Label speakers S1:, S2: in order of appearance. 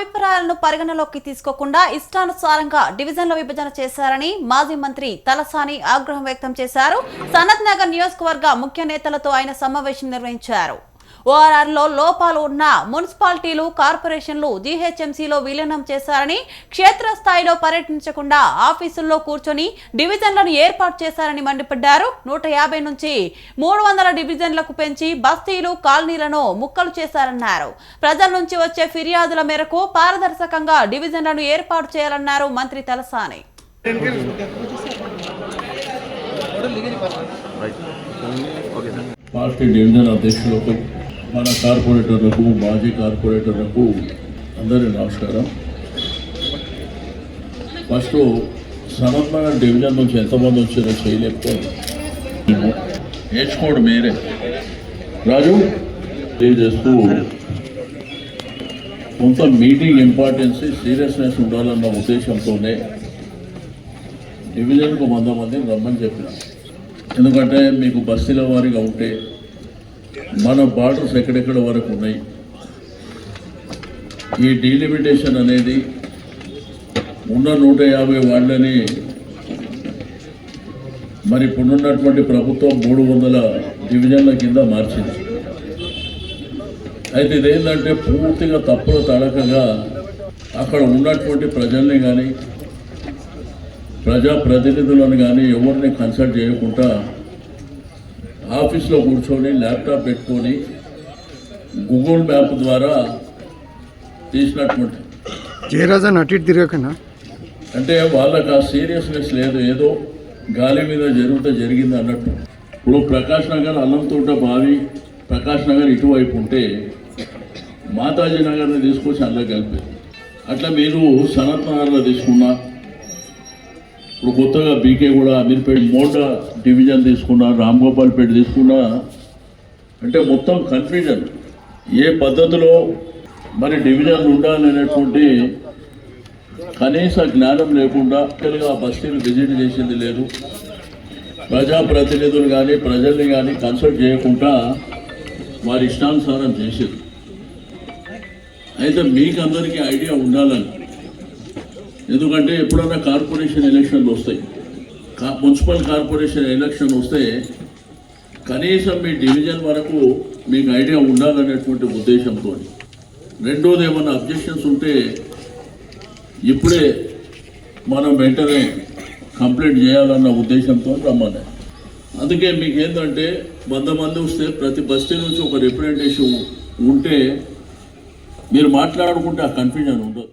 S1: అభిప్రాయాలను పరిగణలోకి తీసుకోకుండా ఇష్టానుసారంగా డివిజన్ల విభజన చేశారని మాజీ మంత్రి తలసాని ఆగ్రహం వ్యక్తం చేశారు. సనత్ నగర్ నియోజకవర్గ ముఖ్య నేతలతో ఆయన సమావేశం నిర్వహించారు. ఓఆర్ఆర్లో లోపాలు ఉన్న మున్సిపాలిటీలు కార్పొరేషన్లు జీహెచ్ఎంసీలో విలీనం చేశారని క్షేత్రస్థాయిలో పర్యటించకుండా ఆఫీసుల్లో కూర్చొని డివిజన్లను ఏర్పాటు చేశారని మండిపడ్డారు. నూట యాభై నుంచి మూడు వందల డివిజన్లకు పెంచి బస్తీలు కాలనీలను ముక్కలు చేశారన్నారు. ప్రజల నుంచి వచ్చే ఫిర్యాదుల మేరకు పారదర్శకంగా డివిజన్లను ఏర్పాటు చేయాలన్నారు మంత్రి తలసాని.
S2: పార్టీ డివిజన్ అధ్యక్షులకు మన కార్పొరేటర్లకు మాజీ కార్పొరేటర్లకు అందరి నమస్కారం. ఫస్ట్ సనత్ డివిజన్ నుంచి ఎంతమంది వచ్చారో చేయలేకపోతే నేర్చుకోండి మీరే రాజు తెలియజేస్తూ కొంత మీటింగ్ ఇంపార్టెన్స్ సీరియస్నెస్ ఉండాలన్న ఉద్దేశంతోనే డివిజన్కు వంద మంది రమ్మని చెప్పిన. ఎందుకంటే మీకు బస్తీల వారిగా ఉంటే మన బార్డర్స్ ఎక్కడెక్కడ వరకు ఉన్నాయి? ఈ డీలిమిటేషన్ అనేది ఉన్న నూట యాభై వాళ్ళని మరి ఇప్పుడున్నటువంటి ప్రభుత్వం మూడు వందల డివిజన్ల కింద మార్చింది. అయితే ఇదేంటంటే పూర్తిగా తప్పులు తడకగా అక్కడ ఉన్నటువంటి ప్రజల్ని కానీ ప్రజాప్రతినిధులను కానీ ఎవరిని కన్సల్ట్ చేయకుండా ఆఫీస్లో కూర్చొని ల్యాప్టాప్ పెట్టుకొని గూగుల్ మ్యాప్ ద్వారా తీసినటువంటి
S3: జయరాజన్ అటు ఇటు తిరగకనా?
S2: అంటే వాళ్ళకి ఆ సీరియస్నెస్ లేదు ఏదో గాలి మీద జరుగుతే జరిగింది అన్నట్టు. ఇప్పుడు ప్రకాష్ నగర్ అల్లంతోట బావి ప్రకాష్ నగర్ ఇటువైపు ఉంటే మాతాజీ నగర్ని తీసుకొచ్చి అందులో కలిపారు. అట్లా మీరు సనత్ నగర్లో తీసుకున్నా ఇప్పుడు కొత్తగా బీకే కూడా అమీర్పేట మోడా డివిజన్ తీసుకున్నా రామ్ గోపాల్పేట తీసుకున్నా అంటే మొత్తం కన్ఫ్యూజన్ ఏ పద్ధతిలో మరి డివిజన్ ఉండాలనేటువంటి కనీస జ్ఞానం లేకుండా యాక్చువల్గా ఆ బస్తీలు విజిట్ చేసింది లేదు. ప్రజాప్రతినిధులు కానీ ప్రజల్ని కానీ కన్సల్ట్ చేయకుండా వారి ఇష్టానుసారం చేసేది. అయితే మీకు అందరికీ ఐడియా ఉండాలని ఎందుకంటే ఎప్పుడైనా కార్పొరేషన్ ఎలక్షన్లు వస్తాయి. కా- మున్సిపల్ కార్పొరేషన్ ఎలక్షన్ వస్తే కనీసం మీ డివిజన్ వరకు మీకు ఐడియా ఉండాలనేటువంటి ఉద్దేశంతో. రెండోది ఏమైనా అబ్జెక్షన్స్ ఉంటే ఇప్పుడే మనం వెంటనే కంప్లైంట్ చేయాలన్న ఉద్దేశంతో రమ్మని అందుకే మీకు ఏంటంటే వంద మంది వస్తే ప్రతి బస్తీ నుంచి ఒక రిప్రజెంటేషన్ ఉంటే మీరు మాట్లాడుకుంటే ఆ కన్ఫ్యూజన్ ఉండదు.